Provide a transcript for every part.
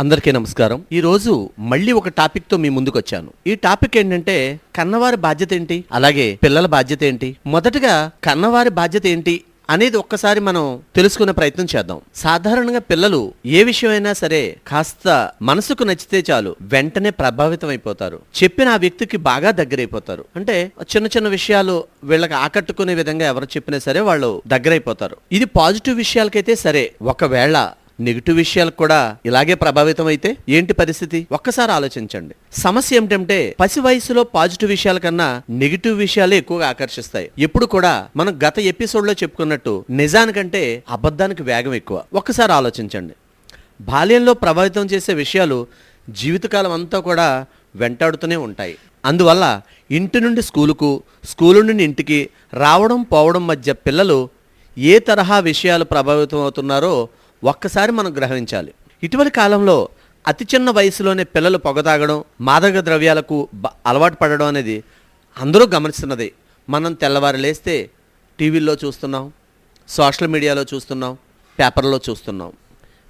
అందరికీ నమస్కారం. ఈరోజు మళ్ళీ ఒక టాపిక్తో మీ ముందుకు వచ్చాను. ఈ టాపిక్ ఏంటంటే కన్నవారి బాధ్యత ఏంటి? అలాగే పిల్లల బాధ్యత ఏంటి? మొదటగా కన్నవారి బాధ్యత ఏంటి అనేది ఒక్కసారి మనం తెలుసుకునే ప్రయత్నం చేద్దాం. సాధారణంగా పిల్లలు ఏ విషయమైనా సరే కాస్త మనసుకు నచ్చితే చాలు వెంటనే ప్రభావితం అయిపోతారు. చెప్పిన ఆ వ్యక్తికి బాగా దగ్గరైపోతారు. అంటే చిన్న చిన్న విషయాలు వీళ్ళకి ఆకట్టుకునే విధంగా ఎవరు చెప్పినా సరే వాళ్ళు దగ్గరైపోతారు. ఇది పాజిటివ్ విషయాలకైతే సరే. ఒకవేళ నెగిటివ్ విషయాలకు కూడా ఇలాగే ప్రభావితం అయితే ఏంటి పరిస్థితి? ఒక్కసారి ఆలోచించండి. సమస్య ఏమిటంటే పసి వయసులో పాజిటివ్ విషయాల కన్నా నెగిటివ్ విషయాలే ఎక్కువగా ఆకర్షిస్తాయి. ఎప్పుడు కూడా మనం గత ఎపిసోడ్లో చెప్పుకున్నట్టు నిజానికంటే అబద్ధానికి వేగం ఎక్కువ. ఒక్కసారి ఆలోచించండి. బాల్యంలో ప్రభావితం చేసే విషయాలు జీవితకాలం అంతా కూడా వెంటాడుతూనే ఉంటాయి. అందువల్ల ఇంటి నుండి స్కూలుకు స్కూలు నుండి ఇంటికి రావడం పోవడం మధ్య పిల్లలు ఏ తరహా విషయాలు ప్రభావితం అవుతున్నారో ఒక్కసారి మనం గ్రహించాలి. ఇటీవలి కాలంలో అతి చిన్న వయసులోనే పిల్లలు పొగ తాగడం మాదక ద్రవ్యాలకు అలవాటు పడడం అనేది అందరూ గమనిస్తున్నది. మనం తెల్లవారు లేస్తే టీవీల్లో చూస్తున్నాం సోషల్ మీడియాలో చూస్తున్నాం పేపర్లో చూస్తున్నాం.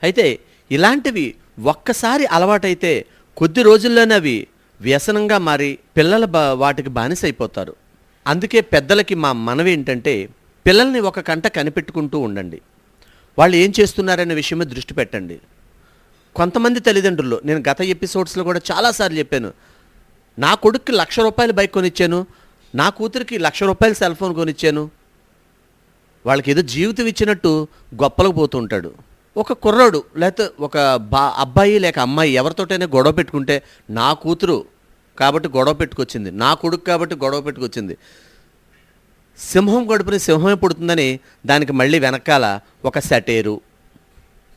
అయితే ఇలాంటివి ఒక్కసారి అలవాటైతే కొద్ది రోజుల్లోనే అవి వ్యసనంగా మారి పిల్లల బా వాటికి బానిసైపోతారు. అందుకే పెద్దలకి మా మనవి ఏంటంటే పిల్లల్ని ఒక కంట కనిపెట్టుకుంటూ ఉండండి. వాళ్ళు ఏం చేస్తున్నారనే విషయం మీద దృష్టి పెట్టండి. కొంతమంది తల్లిదండ్రులు నేను గత ఎపిసోడ్స్లో కూడా చాలాసార్లు చెప్పాను నా కొడుక్కి లక్ష రూపాయలు బైక్ కొనిచ్చాను నా కూతురికి లక్ష రూపాయలు సెల్ ఫోన్ కొనిచ్చాను వాళ్ళకి ఏదో జీవితం ఇచ్చినట్టు గొప్పలకు పోతుంటాడు ఒక కుర్రాడు లేకపోతే ఒక బా అబ్బాయి లేక అమ్మాయి ఎవరితోటైనా గొడవ పెట్టుకుంటే నా కూతురు కాబట్టి గొడవ పెట్టుకొచ్చింది నా కొడుకు కాబట్టి గొడవ పెట్టుకొచ్చింది. సింహం గడుపుని సింహమే పుడుతుందని దానికి మళ్ళీ వెనకాల ఒక సెటేరు.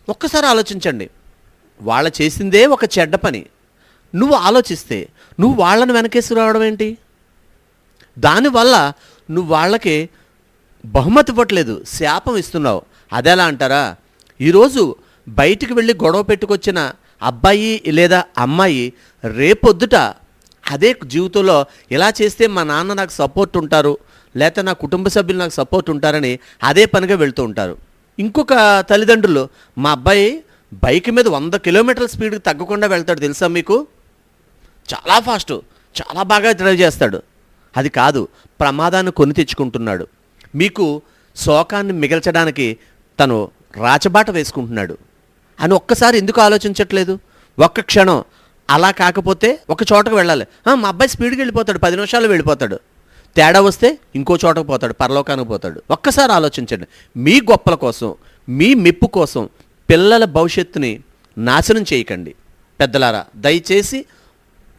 ఒక్కసారి ఆలోచించండి. వాళ్ళ చేసిందే ఒక చెడ్డ పని. నువ్వు ఆలోచిస్తే నువ్వు వాళ్ళని వెనకేసి రావడం ఏంటి? దానివల్ల నువ్వు వాళ్ళకి బహుమతి ఇవ్వట్లేదు శాపం ఇస్తున్నావు. అదెలా అంటారా? ఈరోజు బయటికి వెళ్ళి గొడవ పెట్టుకొచ్చిన అబ్బాయి లేదా అమ్మాయి రేపొద్దుట అదే జీవితంలో ఇలా చేస్తే మా నాన్న నాకు సపోర్ట్ ఉంటారు. లేకపోతే నా కుటుంబ సభ్యులు నాకు సపోర్ట్ ఉంటారని అదే పనిగా వెళ్తూ ఉంటారు. ఇంకొక తల్లిదండ్రులు మా అబ్బాయి బైక్ మీద వంద కిలోమీటర్ల స్పీడ్కి తగ్గకుండా వెళ్తాడు తెలుసా మీకు? చాలా ఫాస్ట్ చాలా బాగా డ్రైవ్ చేస్తాడు. అది కాదు ప్రమాదాన్ని కొని తెచ్చుకుంటున్నాడు. మీకు శోకాన్ని మిగల్చడానికి తను రాచబాట వేసుకుంటున్నాడు. అని ఒక్కసారి ఎందుకు ఆలోచించట్లేదు? ఒక్క క్షణం. అలా కాకపోతే ఒక చోటకు వెళ్ళాలి. మా అబ్బాయి స్పీడ్కి వెళ్ళిపోతాడు పది నిమిషాలు వెళ్ళిపోతాడు. తేడా వస్తే ఇంకో చోటకు పోతాడు పరలోకానికి పోతాడు. ఒక్కసారి ఆలోచించండి. మీ గొప్పల కోసం మీ మెప్పు కోసం పిల్లల భవిష్యత్తుని నాశనం చేయకండి. పెద్దలారా దయచేసి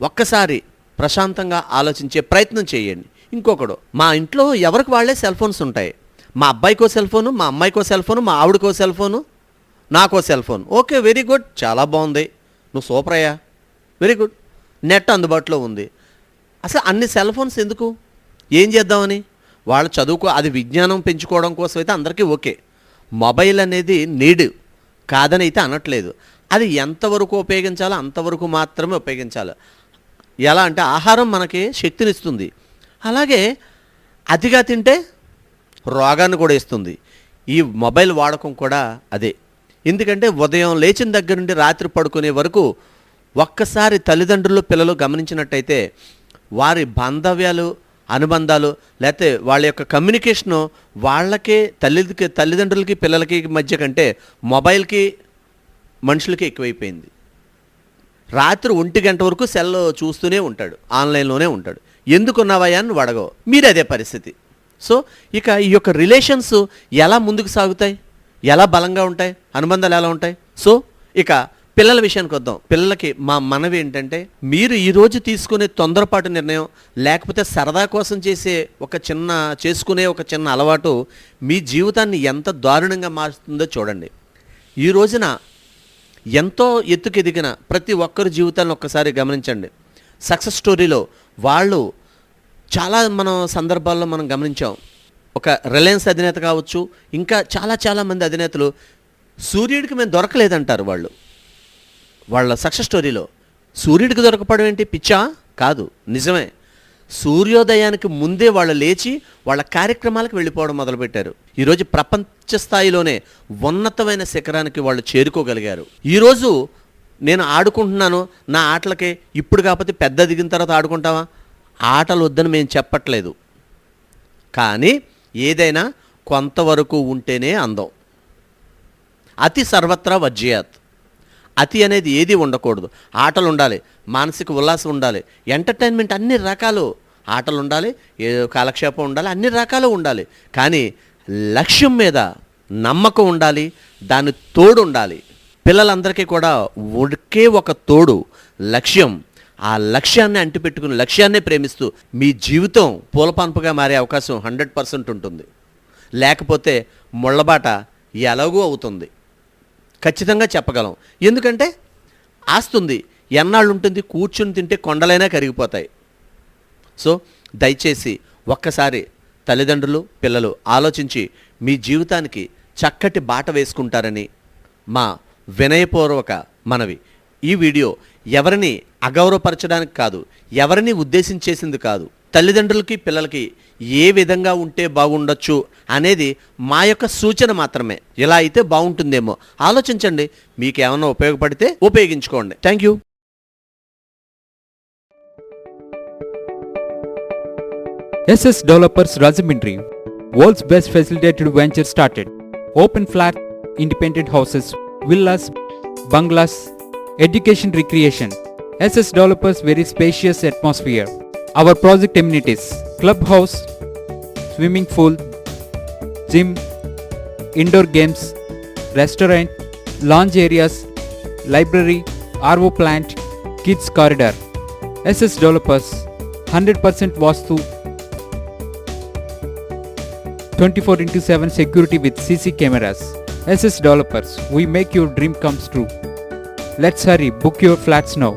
ఒక్కసారి ప్రశాంతంగా ఆలోచించే ప్రయత్నం చేయండి. ఇంకొకడు మా ఇంట్లో ఎవరికి వాళ్ళే సెల్ ఫోన్స్ ఉంటాయి. మా అబ్బాయికో సెల్ ఫోను మా అమ్మాయికో సెల్ ఫోను మా ఆవిడకో సెల్ ఫోను నాకో cell phone. Okay very good. చాలా బాగుంది. నువ్వు సూపర్ అయ్యా. Very good. నెట్ అందుబాటులో ఉంది. అసలు అన్ని సెల్ ఫోన్స్ ఎందుకు? ఏం చేద్దామని? వాళ్ళు చదువుకో అది విజ్ఞానం పెంచుకోవడం కోసం అయితే అందరికీ ఓకే. మొబైల్ అనేది నీడ్. కాదని అయితే అనట్లేదు. అది ఎంతవరకు ఉపయోగించాలో అంతవరకు మాత్రమే ఉపయోగించాలి. ఎలా అంటే ఆహారం మనకి శక్తినిస్తుంది అలాగే అతిగా తింటే రోగాన్ని కూడా ఇస్తుంది. ఈ మొబైల్ వాడకం కూడా అదే. ఎందుకంటే ఉదయం లేచిన దగ్గర నుండి రాత్రి పడుకునే వరకు ఒక్కసారి తల్లిదండ్రులు పిల్లలు గమనించినట్టయితే వారి బాంధవ్యాలు అనుబంధాలు లేకపోతే వాళ్ళ యొక్క కమ్యూనికేషను వాళ్ళకే తల్లికి తల్లిదండ్రులకి పిల్లలకి మధ్య కంటే మొబైల్కి మనుషులకి ఎక్కువైపోయింది. రాత్రి ఒంటి గంట వరకు సెల్ చూస్తూనే ఉంటాడు ఆన్లైన్లోనే ఉంటాడు. ఎందుకున్నావయ్యా అని అడగవు. మీరు అదే పరిస్థితి. సో ఇక ఈ యొక్క రిలేషన్స్ ఎలా ముందుకు సాగుతాయి? ఎలా బలంగా ఉంటాయి? అనుబంధాలు ఎలా ఉంటాయి? సో ఇక పిల్లల విషయానికి వద్దాం. పిల్లలకి మా మనవి ఏంటంటే మీరు ఈరోజు తీసుకునే తొందరపాటు నిర్ణయం లేకపోతే సరదా కోసం చేసే ఒక చిన్న చేసుకునే ఒక చిన్న అలవాటు మీ జీవితాన్ని ఎంత దారుణంగా మారుస్తుందో చూడండి. ఈ రోజున ఎంతో ఎత్తుకెదిగిన ప్రతి ఒక్కరి జీవితాన్ని ఒక్కసారి గమనించండి. సక్సెస్ స్టోరీలో వాళ్ళు చాలా మనం సందర్భాల్లో మనం గమనించాం. ఒక రిలయన్స్ అధినేత కావచ్చు ఇంకా చాలా చాలా మంది అధినేతలు సూర్యుడికి మేము దొరకలేదంటారు వాళ్ళు. వాళ్ళ సక్సెస్ స్టోరీలో సూర్యుడికి దొరకపడం ఏంటి? పిచ్చా? కాదు. నిజమే. సూర్యోదయానికి ముందే వాళ్ళు లేచి వాళ్ళ కార్యక్రమాలకు వెళ్ళిపోవడం మొదలుపెట్టారు. ఈరోజు ప్రపంచ స్థాయిలోనే ఉన్నతమైన శిఖరానికి వాళ్ళు చేరుకోగలిగారు. ఈరోజు నేను ఆడుకుంటున్నాను నా ఆటలకే ఇప్పుడు కాకపోతే పెద్ద దిగిన తర్వాత ఆడుకుంటావా? ఆటలు వద్దని మేము చెప్పట్లేదు. కానీ ఏదైనా కొంతవరకు ఉంటేనే అందం. అతి సర్వత్రా వజ్జయాత్ అతి అనేది ఏది ఉండకూడదు. ఆటలు ఉండాలి మానసిక ఉల్లాసం ఉండాలి ఎంటర్టైన్మెంట్ అన్ని రకాలు ఆటలు ఉండాలి ఏ కాలక్షేపం ఉండాలి అన్ని రకాలు ఉండాలి. కానీ లక్ష్యం మీద నమ్మకం ఉండాలి దాని తోడు ఉండాలి పిల్లలందరికీ కూడా ఒకే ఒక తోడు లక్ష్యం. ఆ లక్ష్యాన్ని అంటిపెట్టుకుని లక్ష్యాన్నే ప్రేమిస్తూ మీ జీవితం పూలపాన్పుగా మారే అవకాశం హండ్రెడ్ పర్సెంట్ ఉంటుంది. లేకపోతే ముళ్ళబాట ఎలాగూ అవుతుంది. ఖచ్చితంగా చెప్పగలం. ఎందుకంటే ఆస్తుంది. ఎన్నాళ్ళు ఉంటుంది కూర్చుని తింటే కొండలైనా కరిగిపోతాయి. సో దయచేసి ఒక్కసారి తల్లిదండ్రులు పిల్లలు ఆలోచించి మీ జీవితానికి చక్కటి బాట వేసుకుంటారని మా వినయపూర్వక మనవి. ఈ వీడియో ఎవరిని అగౌరవపరచడానికి కాదు ఎవరిని ఉద్దేశించేసింది కాదు. తల్లిదండ్రులకి పిల్లలకి ఏ విధంగా ఉంటే బాగుండొచ్చు అనేది మా యొక్క సూచన మాత్రమే. ఇలా అయితే బాగుంటుందేమో. ఆలోచించండి. మీకు ఏమైనా ఉపయోగపడితే ఉపయోగించుకోండి. Thank you. SS developers Rajahmundry world's best facilitated venture started. Open flat independent houses villas bungalows education recreation. SS developers very spacious atmosphere. Our project amenities, clubhouse, swimming pool, gym, indoor games, restaurant, lounge areas, library, RO plant, kids corridor. SS Developers, 100% Vastu 24 into 7 security with CC cameras. SS Developers, we make your dream comes true. Let's hurry, book your flats now.